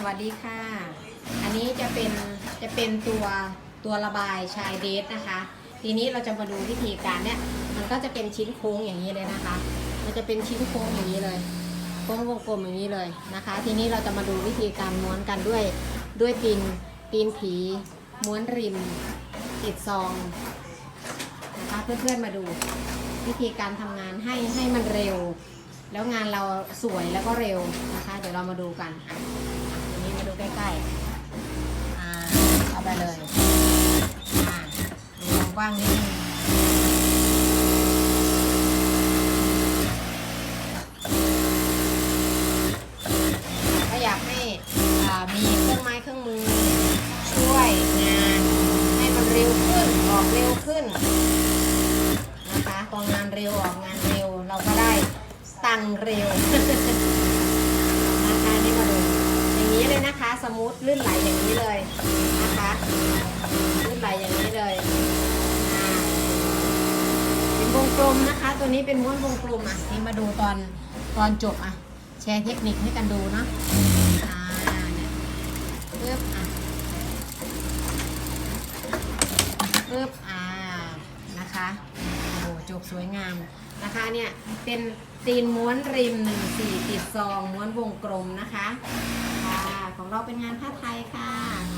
สวัสดีค่ะ อันนี้จะเป็นจะเป็นตัวตัวระบายชายเดทนะคะ ทีนี้เราจะมาดูวิธีการเนี่ย มันก็จะเป็นชิ้นโค้งอย่างนี้เลยนะคะ มันจะเป็นชิ้นโค้งอย่างนี้เลยโค้งวงกลมอย่างนี้เลยนะคะ ทีนี้เราจะมาดูวิธีการม้วนกันด้วยด้วยตีนตีนผีม้วนริมติดซองนะคะเพื่อนๆมาดูวิธีการทำงานให้ให้มันเร็ว แล้วงานเราสวยแล้วก็เร็วนะคะ เดี๋ยวเรามาดูกันอะ มาดูใกล้ๆ อ่า เอาไปเลย อ่า ดูกว้างนิดนึงถ้าอยากให้มีเครื่องไม้เครื่องมือ ช่วยงานให้มันเร็วขึ้น ออกเร็วขึ้นนะคะพองานเร็วออกงานเร็วเราก็ได้ตังเร็ว นะคะนี่มาดูอย่างนี้เลยนะคะ ส มูทลื่นไหลอย่างนี้เลยนะคะลื่นไหลอย่างนี้เลยอ่าเป็นวงกลมนะคะ ตัวนี้เป็นม้วนวงกลมอะนี่มาดูตอนตอนจบอะ แชร์เทคนิคให้กันดูเนาะอ่าเนี่ยปึ๊บอะปึ๊บอ่านะคะโอ้จบสวยงาม นะคะเนี่ยเป็นตีนม้วนริมหนึ่งสี่ติดซองม้วนวงกลมนะคะค่ะของเราเป็นงานผ้าไทยค่ะของเราเป็นงานผ้าไทยนะคะ